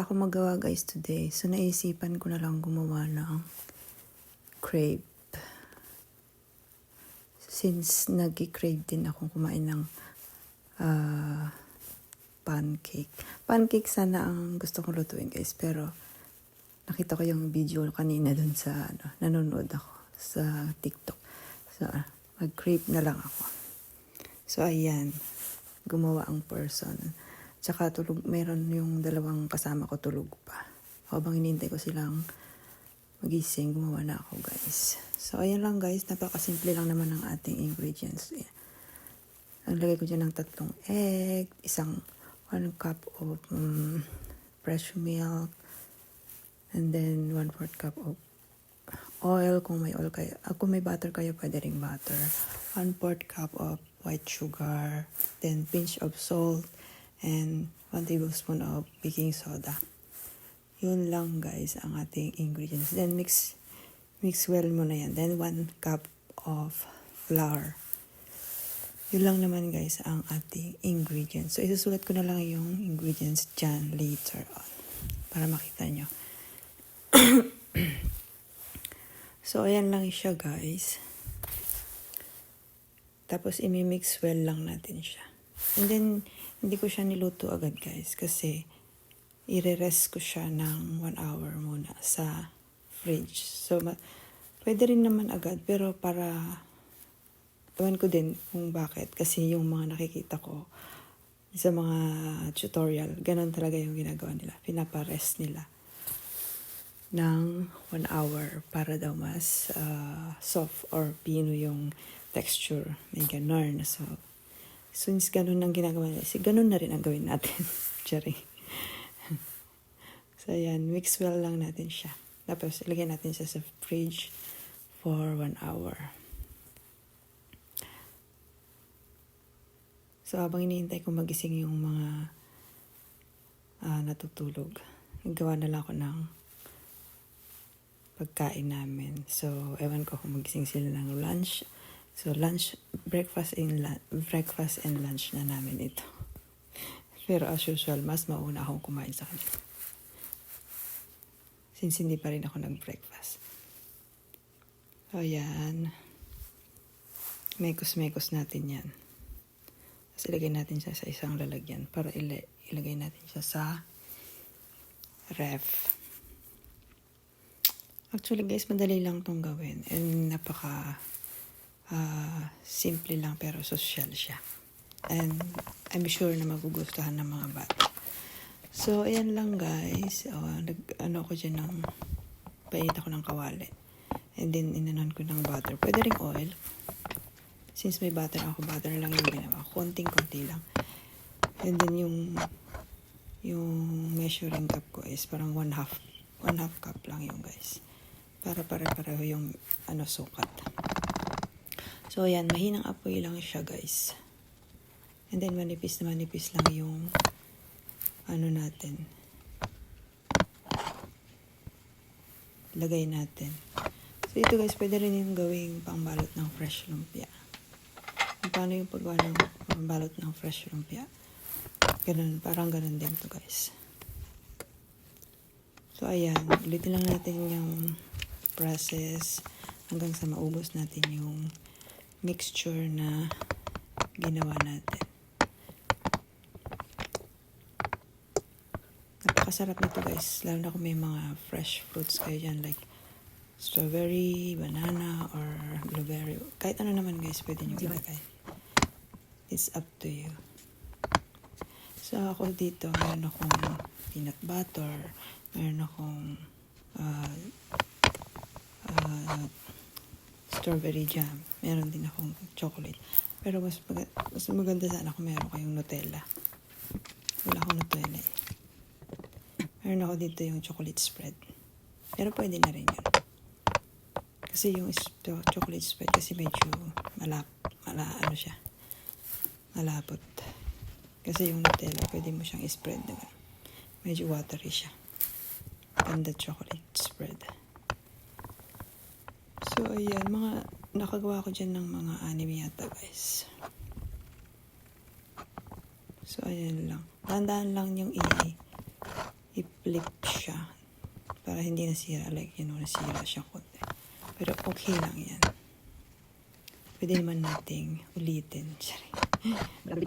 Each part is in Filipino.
wala akong magawa guys today. So naisipan ko na lang gumawa ng crepe. Since nag-crave din akong kumain ng ah, pancake. Pancake sana ang gusto kong lutuin guys. Pero nakita ko yung video kanina dun sa ano, nanonood ako sa TikTok. So ah, mag-crave na lang ako. So ayan, gumawa ang person. Tsaka tulog, meron yung dalawang kasama ko tulog pa. Habang hinintay ko silang magising, gumawa na ako guys. So ayan lang guys, napakasimple lang naman ng ating ingredients. Ang lagay ko dyan ng tatlong egg, isang one cup of um, fresh milk, and then one fourth cup of oil kung may oil kayo. Uh, kung may butter kayo, pwede ring butter. One fourth cup of white sugar, then pinch of salt, and one tablespoon of baking soda. Yun lang guys ang ating ingredients. Then mix mix well mo na yan. Then one cup of flour. Yun lang naman guys ang ating ingredients. So isusulat ko na lang yung ingredients dyan later on para makita nyo. so ayan lang siya guys. Tapos imimix well lang natin siya. And then hindi ko siya niluto agad guys kasi ire-rest ko siya ng one hour muna sa fridge. So, pwede rin naman agad pero para Ewan ko din kung bakit. Kasi yung mga nakikita ko sa mga tutorial, ganun talaga yung ginagawa nila. Pinaparest nila ng one hour para daw mas ah, soft or pino yung texture. May ganun. So, since ganun ang ginagawa nila, si ganun na rin ang gawin natin. Charing. so, yan. Mix well lang natin siya. Tapos, ilagay natin siya sa fridge for one hour. So, habang iniintay ko magising yung mga ah, natutulog, naggawa na lang ako ng pagkain namin. So, ewan ko kung magising sila ng lunch. So, lunch, breakfast and, lu- breakfast and lunch na namin ito. Pero as usual, mas mauna akong kumain sa kanila. Since hindi pa rin ako nag-breakfast. So, yan. Mekos-mekos natin yan. Tapos ilagay natin siya sa isang lalagyan para ila- ilagay natin siya sa ref. Actually guys, madali lang tong gawin. And napaka ah, simple lang pero social siya. And I'm sure na magugustuhan ng mga bata. So, ayan lang guys. Oh, nag, ano ko dyan ng, painit ako ng kawali. And then, inanon ko ng butter. Pwede ring oil. Since may butter ako, butter lang yung ginawa. Konting-konti lang. And then yung yung measuring cup ko is parang one half one half cup lang yung guys. Para pare-pareho yung ano sukat. So ayan, mahinang apoy lang siya guys. And then manipis na manipis lang yung ano natin. Lagay natin. So ito guys, pwede rin yung gawing pangbalot ng fresh lumpia. Paano yung paggawa ng pangbalot ng fresh lumpia. Ganun, parang ganun din to guys. So ayan, ulitin lang natin yung process hanggang sa maubos natin yung mixture na ginawa natin. Napakasarap nito guys, lalo na kung may mga fresh fruits kayo dyan like strawberry, banana, or blueberry. Kahit ano naman guys, pwede nyo ilagay. It's up to you. So ako dito, meron akong peanut butter, meron akong ah, ah, strawberry jam, meron din akong chocolate. Pero mas, mag- mas maganda sana kung meron kayong Nutella. Wala akong Nutella eh. Meron ako dito yung chocolate spread. Pero pwede na rin yun. Kasi yung chocolate spread kasi medyo malap, mala, ano siya, malapot. Kasi yung Nutella, pwede mo siyang spread naman. Medyo watery siya. And the chocolate spread. So, ayan, mga, nakagawa ko dyan ng mga anime yata, guys. So, ayan lang. Tandaan lang yung i- i-play flip siya. Para hindi nasira. Like, you know, nasira siya konti. Pero okay lang yan. Pwede naman nating ulitin.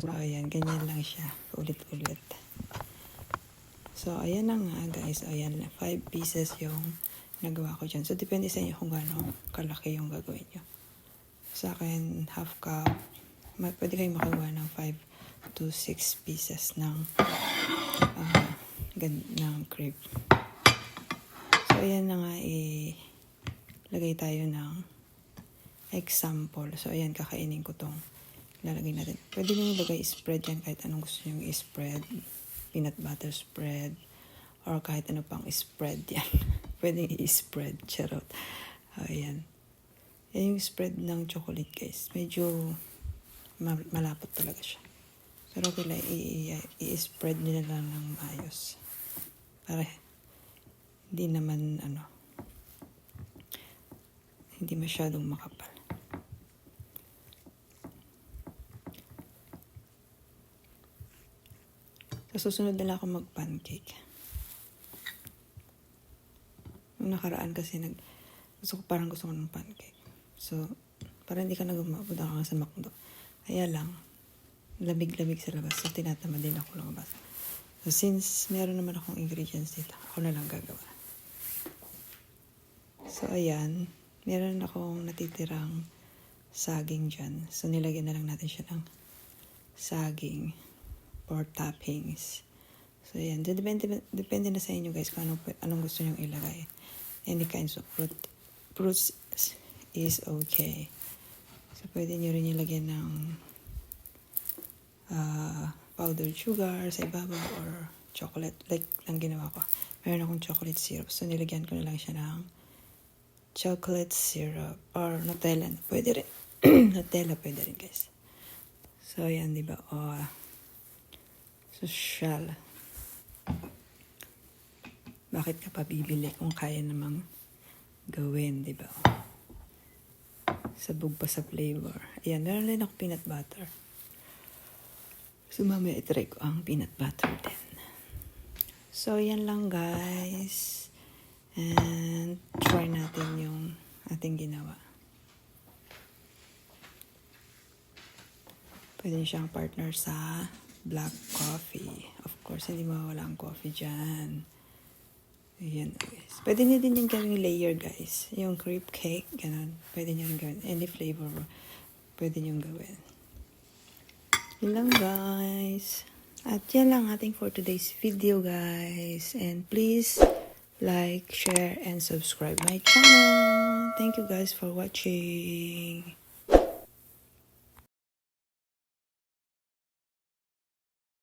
So, ayan. Ganyan lang siya. Ulit-ulit. So, ayan na nga, guys. Ayan, five pieces yung nagawa ko dyan. So, depende sa inyo kung gaano kalaki yung gagawin nyo. Sa akin, half cup. Ma- pwede kayong makakuha ng 5 to 6 pieces ng gan- ng crepe. So, ayan na nga, eh, lagay tayo ng example. So, ayan, kakainin ko tong lalagay natin. Pwede nyo ilagay spread yan kahit anong gusto nyo i-spread. Peanut butter spread. Or kahit ano pang spread yan. Pwede i-spread. Charot. Ayan. Yan yung spread ng chocolate, guys. Medyo ma- malapot talaga siya. Pero i- i-spread na lang ng maayos. Para hindi naman, ano, hindi masyadong makapal. Sa susunod na lang ako mag-pancake. Nung nakaraan kasi nag, gusto ko parang gusto ko ng pancake. So, para hindi ka ka nga sa McDo. Kaya lang, lamig-lamig sa labas. So, tinatamad din ako lumabas. So, since meron naman akong ingredients dito, ako na lang gagawa. So, ayan. Meron akong natitirang saging dyan. So, nilagyan na lang natin siya ng saging for toppings. So, ayan. Depende, depende na sa inyo guys kung anong, anong gusto nyo ilagay. Any kinds of fruit. Fruits is okay. So, pwede nyo rin ilagyan ng ah, powdered sugar sa ibabaw or chocolate. Like lang ginawa ko. Meron akong chocolate syrup. So, nilagyan ko na lang siya ng chocolate syrup or Nutella. Pwede rin. Nutella pwede rin, guys. So, ayan, di ba? O, social. Bakit ka pa bibili kung kaya namang gawin, di ba? Sabog pa sa flavor. Ayan, meron din ako peanut butter. So, mamaya itry ko ang peanut butter din. So, yan lang guys. And try natin yung ating ginawa. Pwede siyang partner sa black coffee. Of course, hindi mawawala ang coffee dyan. Ayan guys. Pwede niyo din yung gawing layer guys. Yung crepe cake, ganun. Pwede rin gawin. Any flavor, pwede niyo gawin. Yun lang guys. At yan lang ating for today's video guys. And please like, share, and subscribe my channel. Thank you guys for watching.